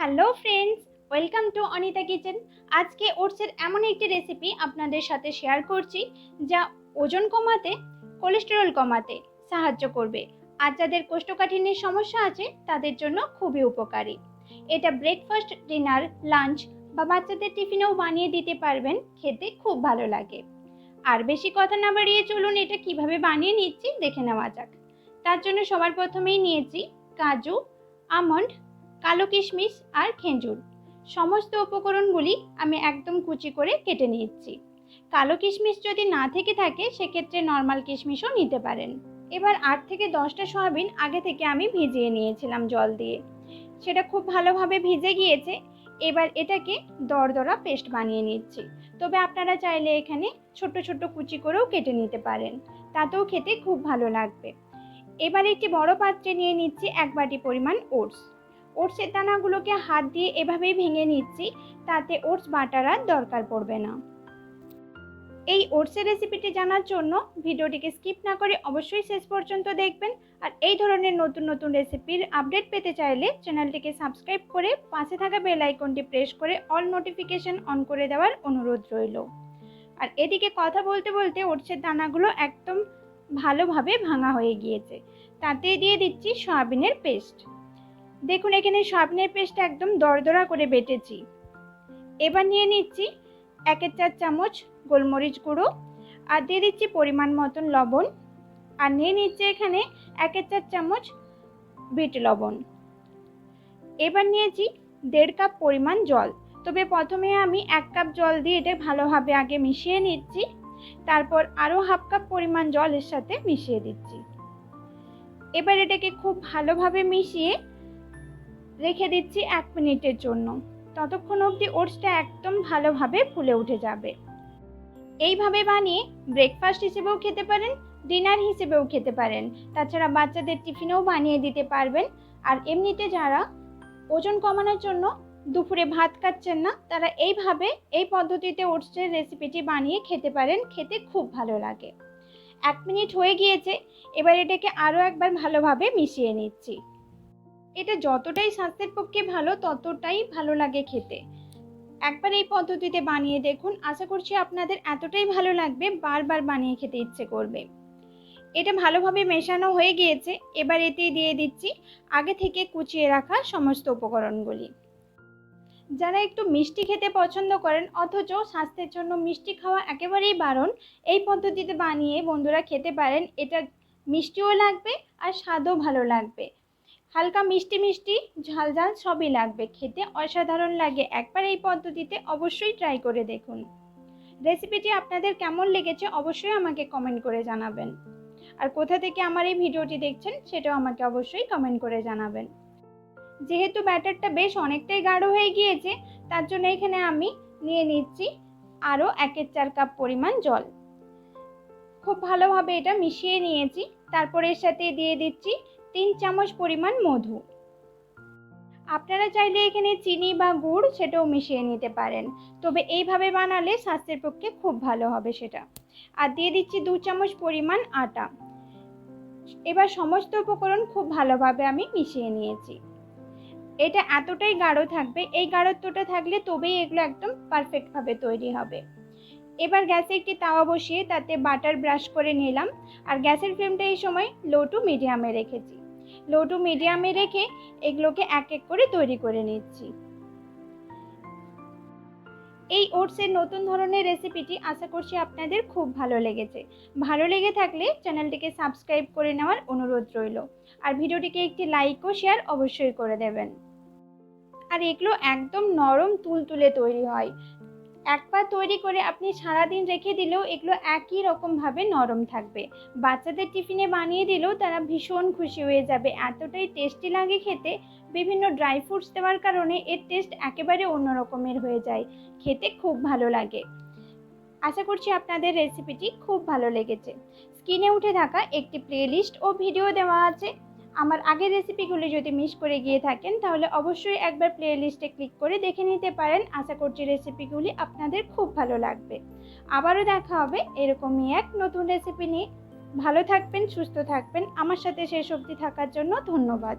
Hello friends, welcome to Anita kitchen. আজকে ওটসের এমন একটি রেসিপি আপনাদের সাথে শেয়ার করছি, যা ওজন কমাতে, কোলেস্টেরল কমাতে সাহায্য করবে। আর যাদের কোষ্ঠকাঠিন্যের সমস্যা আছে, তাদের জন্য খুবই উপকারী। এটা ব্রেকফাস্ট ডিনার লাঞ্চ বা বাচ্চাদের টিফিনেও বানিয়ে দিতে পারবেন, খেতে খুব ভালো লাগে। আর বেশি কথা না বাড়িয়ে চলুন এটা কীভাবে বানিয়ে নিচ্ছি, দেখে নেওয়া যাক। তার জন্য সবার প্রথমেই নিয়েছি কাজু, আমন্ড কালো কিশমিশ আর খেজুর। সমস্ত উপকরণগুলি আমি একদম কুচি করে কেটে নিচ্ছি কালো কিশমিশ যদি না থেকে থাকে, সেক্ষেত্রে নর্মাল কিশমিশও নিতে পারেন। এবার আট থেকে দশটা সয়াবিন আগে থেকে আমি ভিজিয়ে নিয়েছিলাম জল দিয়ে। সেটা খুব ভালোভাবে ভিজে গিয়েছে। এবার এটাকে দরদরা পেস্ট বানিয়ে নিচ্ছি। তবে আপনারা চাইলে এখানে ছোট ছোট কুচি করেও কেটে নিতে পারেন। তাতেও খেতে খুব ভালো লাগবে। এবার একটি বড় পাত্রে নিয়ে নিচ্ছি এক বাটি পরিমাণ ওটস। ওটসের দানাগুলোকে হাত দিয়ে এভাবেই ভেঙে নিচ্ছি, তাতে ওটস বাটার আর দরকার পড়বে না। এই ওটসের রেসিপিটি জানার জন্য ভিডিওটিকে স্কিপ না করে অবশ্যই শেষ পর্যন্ত দেখবেন। আর এই ধরনের নতুন নতুন রেসিপির আপডেট পেতে চাইলে চ্যানেলটিকে সাবস্ক্রাইব করে পাশে থাকা বেল আইকনটি প্রেস করে অল নোটিফিকেশন অন করে দেওয়ার অনুরোধ রইল। আর এদিকে কথা বলতে বলতে ওটসের দানাগুলো একদম ভালোভাবে ভাঙা হয়ে গিয়েছে। তাতে দিয়ে দিচ্ছি সয়াবিনের পেস্ট দেখুন, এখানে সয়াবিনের পেস্টটা একদম দরদরা করে বেটেছি। এবার নিয়ে নিচ্ছি একের চার চামচ গোলমরিচ গুঁড়ো আর দিয়ে দিচ্ছি পরিমাণ মতন লবণ। আর নিয়ে নিচ্ছি এখানে একের চার চামচ বিট লবণ। এবার নিয়েছি দেড় কাপ পরিমাণ জল। তবে প্রথমে আমি এক কাপ জল দিয়ে এটা ভালোভাবে আগে মিশিয়ে নিচ্ছি। তারপর আরও হাফ কাপ পরিমাণ জলের সাথে মিশিয়ে দিচ্ছি। এবার এটাকে খুব ভালোভাবে মিশিয়ে রেখে দিচ্ছি এক মিনিটের জন্য। ততক্ষণ অবধি ওটসটা একদম ভালোভাবে ফুলে উঠে যাবে। এইভাবে বানিয়ে ব্রেকফাস্ট হিসেবেও খেতে পারেন ডিনার হিসেবেও খেতে পারেন। তাছাড়া বাচ্চাদের টিফিনেও বানিয়ে দিতে পারবেন। আর এমনিতে যারা ওজন কমানোর জন্য দুপুরে ভাত খাচ্ছেন না, তারা এইভাবে এই পদ্ধতিতে ওটসের রেসিপিটি বানিয়ে খেতে পারেন, খেতে খুব ভালো লাগে। এক মিনিট হয়ে গিয়েছে, এবার এটাকে আরও একবার ভালোভাবে মিশিয়ে নিচ্ছি। এটা যতটাই স্বাস্থ্যের পক্ষে ভালো, ততটাই ভালো লাগে খেতে। একবার এই পদ্ধতিতে বানিয়ে দেখুন, আশা করছি আপনাদের এতটাই ভালো লাগবে, বারবার বানিয়ে খেতে ইচ্ছে করবে। এটা ভালোভাবে মেশানো হয়ে গিয়েছে, এবার এতে দিয়ে দিচ্ছি আগে থেকে কুচিয়ে রাখা সমস্ত উপকরণগুলি। যারা একটু মিষ্টি খেতে পছন্দ করেন, অথচ স্বাস্থ্যের জন্য মিষ্টি খাওয়া একেবারেই বারণ, এই পদ্ধতিতে বানিয়ে বন্ধুরা খেতে পারেন। এটা মিষ্টিও লাগবে আর স্বাদও ভালো লাগবে। হালকা মিষ্টি মিষ্টি, ঝাল ঝাল সবই লাগবে। খেতে অসাধারণ লাগে। একবার এই পদ্ধতিতে অবশ্যই ট্রাই করে দেখুন। রেসিপিটি আপনাদের কেমন লেগেছে অবশ্যই আমাকে কমেন্ট করে জানাবেন। আর কোথা থেকে আমার এই ভিডিওটি দেখছেন সেটাও আমাকে অবশ্যই কমেন্ট করে জানাবেন। যেহেতু ব্যাটারটা বেশ অনেকটাই গাঢ় হয়ে গিয়েছে, তার জন্য এখানে আমি নিয়ে নিচ্ছি আরও একের চার কাপ পরিমাণ জল। খুব ভালোভাবে এটা মিশিয়ে নিয়েছি। তারপর এর সাথে দিয়ে দিচ্ছি তিন চামচ পরিমাণ মধু। আপনারা চাইলে এখানে চিনি বা গুড় সেটাও মিশিয়ে নিতে পারেন। তবে এইভাবে বানালে স্বাস্থ্যের পক্ষে খুব ভালো হবে সেটা। আর দিয়ে দিচ্ছি দু চামচ পরিমাণ আটা। এবার সমস্ত উপকরণ খুব ভালোভাবে আমি মিশিয়ে নিয়েছি। এটা এতটাই গাঢ় থাকবে, এই গাঢ়ত্বটা থাকলে তবেই এগুলো একদম পারফেক্টভাবে তৈরি হবে। এবার গ্যাসে একটি তাওয়া বসিয়ে তাতে বাটার ব্রাশ করে নিলাম। আর গ্যাসের ফ্লেমটা এই সময় লো টু মিডিয়ামে রেখেছি। লো টু মিডিয়ামে রেখে এগুলোকে এক এক করে তৈরি করে নিচ্ছি। এই ওটসের নতুন ধরনের রেসিপিটি আশা করছি আপনাদের খুব ভালো লেগেছে। ভালো লেগে থাকলে চ্যানেলটিকে সাবস্ক্রাইব করে নেওয়ার অনুরোধ রইল। আর ভিডিওটিকে একটি লাইক ও শেয়ার অবশ্যই করে দেবেন। আর এগুলো একদম নরম তুলতুলে তৈরি হয়। একবার তৈরি করে আপনি সারাদিন রেখে দিলেও এগুলো একই রকমভাবে নরম থাকবে। বাচ্চাদের টিফিনে বানিয়ে দিলেও তারা ভীষণ খুশি হয়ে যাবে। এতটাই টেস্টি লাগে খেতে, বিভিন্ন ড্রাই ফ্রুটস দেওয়ার কারণে এর টেস্ট একেবারে অন্য রকমের হয়ে যায়। খেতে খুব ভালো লাগে। আশা করছি আপনাদের রেসিপিটি খুব ভালো লেগেছে। স্ক্রিনে উঠে থাকা একটি প্লেলিস্ট ও ভিডিও দেওয়া আছে। আমার আগের রেসিপিগুলি যদি মিস করে গিয়ে থাকেন, তাহলে অবশ্যই একবার প্লে লিস্টে ক্লিক করে দেখে নিতে পারেন। আশা করছি রেসিপিগুলি আপনাদের খুব ভালো লাগবে। আবারও দেখা হবে এরকমই এক নতুন রেসিপি নিয়ে। ভালো থাকবেন, সুস্থ থাকবেন। আমার সাথে শেষ অবধি থাকার জন্য ধন্যবাদ।